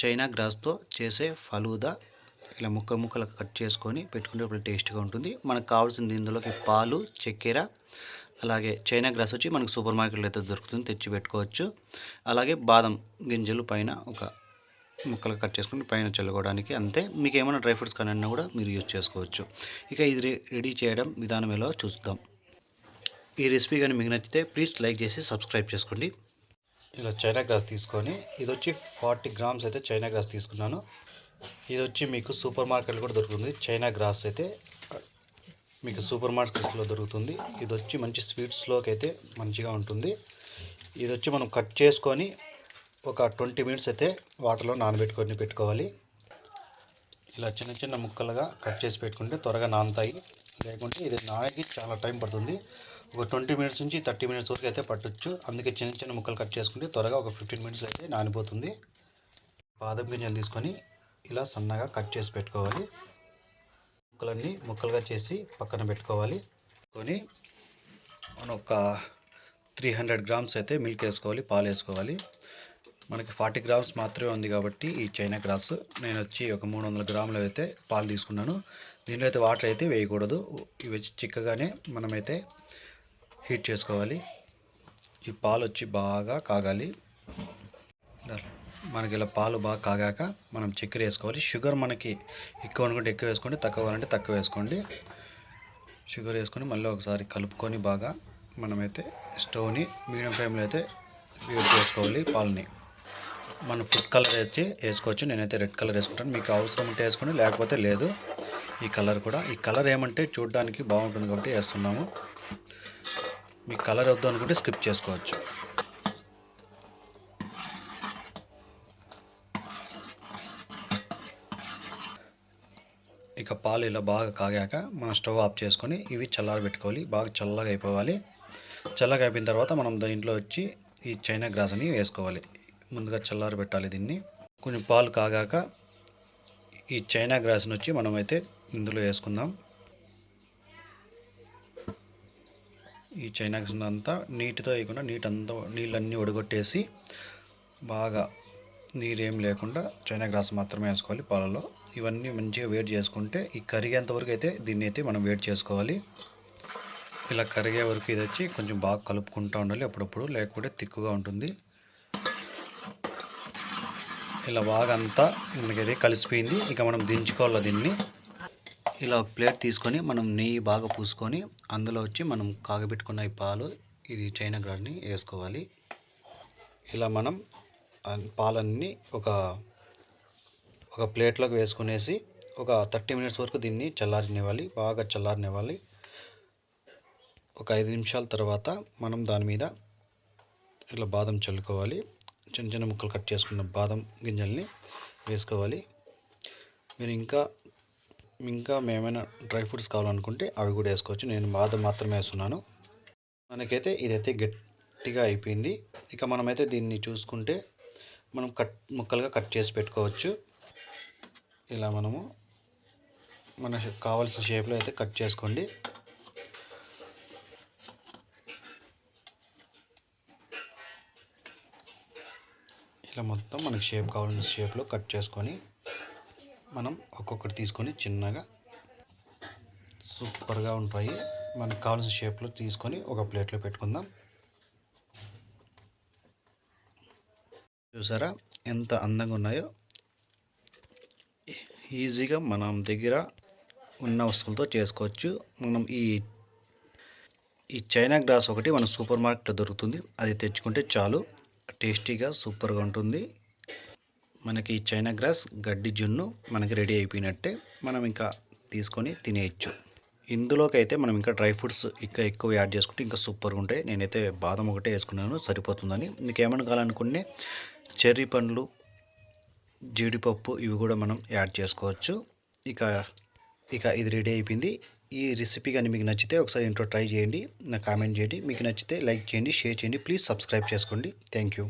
China గ్రాస్తో చేసే ఫలూదా ఇలా ముక్క ముక్కలు కట్ చేసుకొని పెట్టుకుంటే ఇప్పుడు టేస్ట్గా ఉంటుంది. మనకు కావాల్సింది ఇందులోకి పాలు చక్కెర అలాగే చైనా గ్రాస్ వచ్చి మనకు సూపర్ మార్కెట్లో అయితే దొరుకుతుంది తెచ్చి పెట్టుకోవచ్చు. అలాగే బాదం గింజలు పైన ఒక ముక్కలు కట్ చేసుకుని పైన చల్లుకోవడానికి అంతే. మీకు ఏమైనా డ్రై ఫ్రూట్స్ కానీ కూడా మీరు యూజ్ చేసుకోవచ్చు. ఇక ఇది రెడీ చేయడం విధానం ఎలా చూద్దాం. ఈ రెసిపీ కానీ మీకు నచ్చితే ప్లీజ్ లైక్ చేసి సబ్స్క్రైబ్ చేసుకోండి. ఇలా చైనా గ్రాస్ తీసుకొని ఇది వచ్చి ఫార్టీ గ్రామ్స్ అయితే చైనా గ్రాస్ తీసుకున్నాను. ఇది వచ్చి మీకు సూపర్ మార్కెట్లో కూడా దొరుకుతుంది. చైనా గ్రాస్ అయితే మీకు సూపర్ మార్కెట్స్లో దొరుకుతుంది. ఇది వచ్చి మంచి స్వీట్స్లోకి అయితే మంచిగా ఉంటుంది. ఇది వచ్చి మనం కట్ చేసుకొని ఒక ట్వంటీ మినిట్స్ అయితే వాటర్లో నానబెట్టుకొని పెట్టుకోవాలి. ఇలా చిన్న చిన్న ముక్కలుగా కట్ చేసి పెట్టుకుంటే త్వరగా నానుతాయి. లేకుంటే ఇది నానకి చాలా టైం పడుతుంది. ఒక ట్వంటీ మినిట్స్ నుంచి థర్టీ మినిట్స్ వరకు అయితే పట్టొచ్చు. అందుకే చిన్న చిన్న ముక్కలు కట్ చేసుకుంటే త్వరగా ఒక ఫిఫ్టీన్ మినిట్స్ అయితే నానిపోతుంది. బాదం గింజలు తీసుకొని ఇలా సన్నగా కట్ చేసి పెట్టుకోవాలి. ముక్కలన్నీ ముక్కలుగా చేసి పక్కన పెట్టుకోవాలి. కొని మనం ఒక త్రీ హండ్రెడ్ గ్రామ్స్ అయితే మిల్క్ వేసుకోవాలి పాలు వేసుకోవాలి. మనకి ఫార్టీ గ్రామ్స్ మాత్రమే ఉంది కాబట్టి ఈ చైనా గ్రాస్. నేను వచ్చి ఒక మూడు వందల గ్రాములు అయితే పాలు తీసుకున్నాను. దీనిలో అయితే వాటర్ అయితే వేయకూడదు. ఇవి చిక్కగానే మనమైతే హీట్ చేసుకోవాలి. ఈ పాలు వచ్చి బాగా కాగాలి. మనకి ఇలా పాలు బాగా కాగాక మనం చక్కెర వేసుకోవాలి. షుగర్ మనకి ఎక్కువ అనుకుంటే ఎక్కువ వేసుకోండి తక్కువ కావాలంటే తక్కువ వేసుకోండి. షుగర్ వేసుకొని మళ్ళీ ఒకసారి కలుపుకొని బాగా మనమైతే స్టవ్ని మీడియం ఫ్లేమ్లో అయితే యూజ్ చేసుకోవాలి పాలని. మనం ఫుడ్ కలర్ వచ్చి వేసుకోవచ్చు. నేనైతే రెడ్ కలర్ వేసుకుంటాను. మీకు అవసరం ఉంటే వేసుకోండి లేకపోతే లేదు. ఈ కలర్ కూడా. ఈ కలర్ ఏమంటే చూడడానికి బాగుంటుంది కాబట్టి వేస్తున్నాము. మీకు కలర్ వద్దు అనుకుంటే స్కిప్ చేసుకోవచ్చు. ఇక పాలు ఇలా బాగా కాగాక మనం స్టవ్ ఆఫ్ చేసుకొని ఇవి చల్లారబెట్టుకోవాలి బాగా చల్లగా అయిపోవాలి. చల్లగా అయిపోయిన తర్వాత మనం దీంట్లో వచ్చి ఈ చైనా గ్రాస్ని వేసుకోవాలి. ముందుగా చల్లారబెట్టాలి దీన్ని. కొంచెం పాలు కాగాక ఈ చైనా గ్రాస్ని వచ్చి మనమైతే ఇందులో వేసుకుందాం. ఈ చైనా గ్రాస్ అంతా నీటితో వేయకుండా నీటి అంతా నీళ్ళన్నీ ఒడగొట్టేసి బాగా నీరేం లేకుండా చైనా గ్రాస్ మాత్రమే వేసుకోవాలి పాలలో. ఇవన్నీ మంచిగా వేడి చేసుకుంటే ఈ కరిగేంత వరకు అయితే దీన్ని అయితే మనం వేడి చేసుకోవాలి. ఇలా కరిగే వరకు ఇది వచ్చి కొంచెం బాగా కలుపుకుంటూ ఉండాలి అప్పుడప్పుడు లేకపోతే తిక్కుగా ఉంటుంది. ఇలా బాగా అంతా మనకి ఇది కలిసిపోయింది. ఇక మనం దించుకోవాలి దీన్ని? ఇలా ఒక ప్లేట్ తీసుకొని మనం నెయ్యి బాగా పూసుకొని అందులో వచ్చి మనం కాగబెట్టుకున్న ఈ పాలు ఇది చైనా గ్రాడ్ని వేసుకోవాలి. ఇలా మనం పాలన్నీ ఒక ఒక ప్లేట్లోకి వేసుకునేసి ఒక థర్టీ మినిట్స్ వరకు దీన్ని చల్లారినివ్వాలి బాగా చల్లారినివ్వాలి. ఒక ఐదు నిమిషాల తర్వాత మనం దాని మీద ఇలా బాదం చల్లుకోవాలి. చిన్న చిన్న ముక్కలు కట్ చేసుకున్న బాదం గింజల్ని వేసుకోవాలి. మీరు ఇంకా ఇంకా మేమైనా డ్రై ఫ్రూట్స్ కావాలనుకుంటే అవి కూడా వేసుకోవచ్చు. నేను బాదం మాత్రమే వేస్తున్నాను. మనకైతే ఇదైతే గట్టిగా అయిపోయింది. ఇక మనమైతే దీన్ని చూసుకుంటే మనం కట్ ముక్కలుగా కట్ చేసి పెట్టుకోవచ్చు. ఇలా మనము మన కావాల్సిన షేప్లో అయితే కట్ చేసుకోండి. ఇలా మొత్తం మనకి షేప్ కావాల్సిన షేప్లో కట్ చేసుకొని మనం ఒక్కొక్కటి తీసుకొని చిన్నగా సూపర్గా ఉంటాయి. మనకు కావాల్సిన షేప్లో తీసుకొని ఒక ప్లేట్లో పెట్టుకుందాం. చూసారా ఎంత అందంగా ఉన్నాయో? ఈజీగా మనం దగ్గర ఉన్న వస్తువులతో చేసుకోవచ్చు. మనం ఈ ఈ చైనా గ్రాస్ ఒకటి మన సూపర్ మార్కెట్లో దొరుకుతుంది. అది తెచ్చుకుంటే చాలు. టేస్టీగా సూపర్గా ఉంటుంది. మనకి చైనా గ్రాస్ గడ్డి జున్ను మనకి రెడీ అయిపోయినట్టే మనం ఇంకా తీసుకొని తినేయచ్చు. ఇందులోకి అయితే మనం ఇంకా డ్రై ఫ్రూట్స్ ఇంకా ఎక్కువ యాడ్ చేసుకుంటే ఇంకా సూపర్గా ఉంటాయి. నేనైతే బాదం ఒకటే వేసుకున్నాను సరిపోతుందని. మీకు ఏమైనా కావాలనుకునే చెర్రీ పండ్లు జీడిపప్పు ఇవి కూడా మనం యాడ్ చేసుకోవచ్చు. ఇక ఇక ఇది రెడీ అయిపోయింది. ఈ రెసిపీ కానీ మీకు నచ్చితే ఒకసారి ఇంట్లో ట్రై చేయండి నాకు కామెంట్ చేయండి. మీకు నచ్చితే లైక్ చేయండి షేర్ చేయండి. ప్లీజ్ సబ్స్క్రైబ్ చేసుకోండి. Thank you.